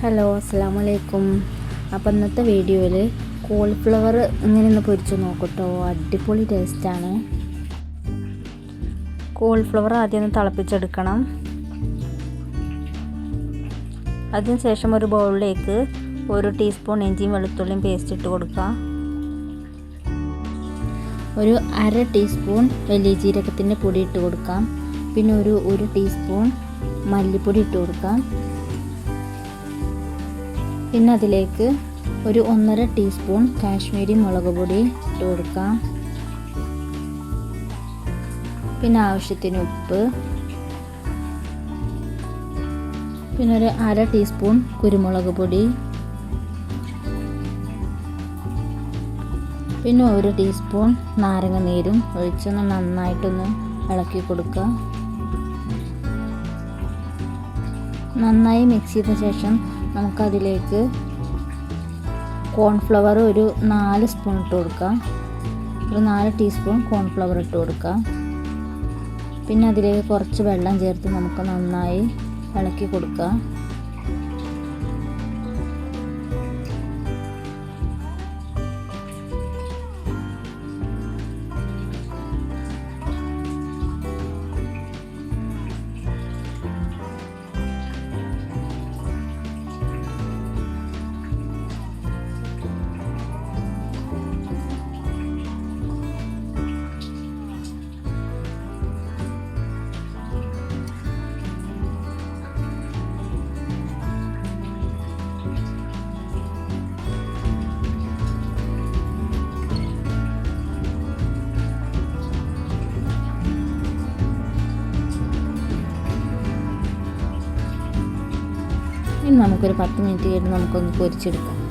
Hello അസ്സാം വലൈക്കും അപ്പോൾ ഇന്നത്തെ വീഡിയോയിൽ കോളിഫ്ലവർ ഇങ്ങനെ ഒന്ന് പൊരിച്ച് നോക്കട്ടോ. അടിപൊളി ടേസ്റ്റാണ്. കോളിഫ്ലവർ ആദ്യം ഒന്ന് തിളപ്പിച്ചെടുക്കണം. അതിന് ശേഷം ഒരു ബൗളിലേക്ക് ഒരു ടീസ്പൂൺ ഇഞ്ചിയും വെളുത്തുള്ളിയും പേസ്റ്റ് ഇട്ട് കൊടുക്കുക. ഒരു അര ടീസ്പൂൺ വലിയ ജീരകത്തിന്റെ പൊടി ഇട്ട് കൊടുക്കാം. പിന്നെ ഒരു ഒരു ടീസ്പൂൺ മല്ലിപ്പൊടി ഇട്ട് കൊടുക്കാം. പിന്നെ അതിലേക്ക് ഒരു ഒന്നര ടീസ്പൂൺ കാശ്മീരി മുളക് പൊടി ഇട്ട് കൊടുക്കാം. പിന്നെ ആവശ്യത്തിന് ഉപ്പ്. പിന്നെ ഒരു അര ടീസ്പൂൺ കുരുമുളക് പൊടി. പിന്നെ ഒരു ടീസ്പൂൺ നാരങ്ങ നീരും. ഒഴിച്ചൊന്ന് നന്നായിട്ടൊന്ന് ഇളക്കി കൊടുക്കുക. നന്നായി മിക്സ് ചെയ്ത ശേഷം നമുക്കതിലേക്ക് കോൺഫ്ലവർ ഒരു നാല് സ്പൂൺ ഇട്ട് കൊടുക്കാം. ഒരു നാല് ടീസ്പൂൺ കോൺഫ്ലവർ ഇട്ട് കൊടുക്കാം. പിന്നെ അതിലേക്ക് കുറച്ച് വെള്ളം ചേർത്ത് നമുക്ക് നന്നായി ഇളക്കി el non me acuerdo para mí, no me acuerdo cuál chica.